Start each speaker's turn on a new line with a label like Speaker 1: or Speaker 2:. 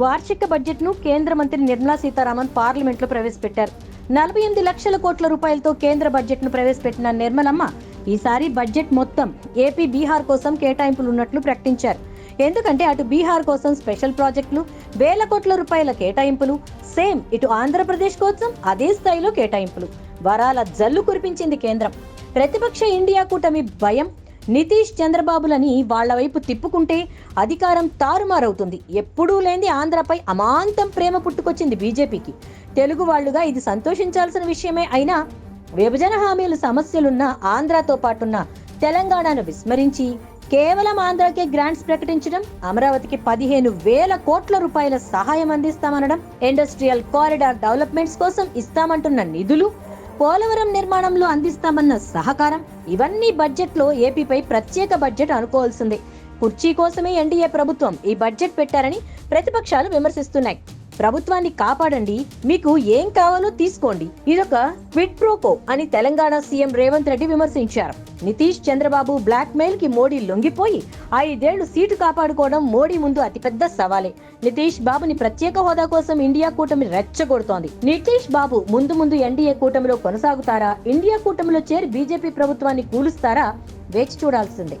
Speaker 1: వార్షిక బడ్జెట్ను కేంద్ర మంత్రి నిర్మలా సీతారామన్ పార్లమెంట్లో ప్రవేశపెట్టారు. నలభై ఎనిమిది లక్షల కోట్ల రూపాయలతో కేంద్ర బడ్జెట్ను ప్రవేశపెట్టిన నిర్మలమ్మ ఈసారి బడ్జెట్ మొత్తం ఏపీ బీహార్ కోసం కేటాయింపులు ఉన్నట్లు ప్రకటించారు. ఎందుకంటే అటు బీహార్ కోసం స్పెషల్ ప్రాజెక్టులు వేల కోట్ల రూపాయల కేటాయింపులు సేమ్ ఇటు ఆంధ్రప్రదేశ్ కోసం అదే స్థాయిలో కేటాయింపులు. వరాల జల్లు కురిపించింది కేంద్రం. ప్రతిపక్ష ఇండియా కూటమి భయం నితీష్ చంద్రబాబులని వాళ్ళ వైపు తిప్పుకుంటే అధికారం తారుమారవుతుంది. ఎప్పుడూ లేని ఆంధ్రపై అమాంతం ప్రేమ పుట్టుకొచ్చింది బీజేపీకి. తెలుగు వాళ్ళుగా ఇది సంతోషించాల్సిన విషయమే అయినా విభజన హామీలు సమస్యలున్న ఆంధ్రాతో పాటున్న తెలంగాణను విస్మరించి కేవలం ఆంధ్రాకే గ్రాంట్స్ ప్రకటించడం అమరావతికి పదిహేను వేల కోట్ల రూపాయల సహాయం అందిస్తామనడం ఇండస్ట్రియల్ కారిడార్ డెవలప్మెంట్స్ కోసం ఇస్తామంటున్న నిధులు పోలవరం నిర్మాణంలో అందిస్తామన్న సహకారం ఇవన్నీ బడ్జెట్లో ఏపీపై ప్రత్యేక బడ్జెట్ అనుకోవాల్సిందే. కుర్చీ కోసమే ఎన్డీఏ ప్రభుత్వం ఈ బడ్జెట్ పెట్టారని ప్రతిపక్షాలు విమర్శిస్తున్నాయి. ప్రభుత్వాన్ని కాపాడండి. మీకు ఏం కావాలో తీసుకోండి. ఇదొక క్విట్ ప్రోకో అని తెలంగాణ సీఎం రేవంత్ రెడ్డి విమర్శించారు. నితీష్ చంద్రబాబు బ్లాక్ మెయిల్కి మోడీ లొంగిపోయి ఐదేళ్ళు సీటు కాపాడుకోవడం మోడీ ముందు అతిపెద్ద సవాలే. నితీష్ బాబుని ప్రత్యేక హోదా కోసం ఇండియా కూటమి రెచ్చగొడుతోంది. నితీష్ బాబు ముందు ముందు ఎన్డీఏ కూటమిలో కొనసాగుతారా? ఇండియా కూటమిలో చేరి బీజేపీ ప్రభుత్వాన్ని కూలుస్తారా? వేచి చూడాల్సిందే.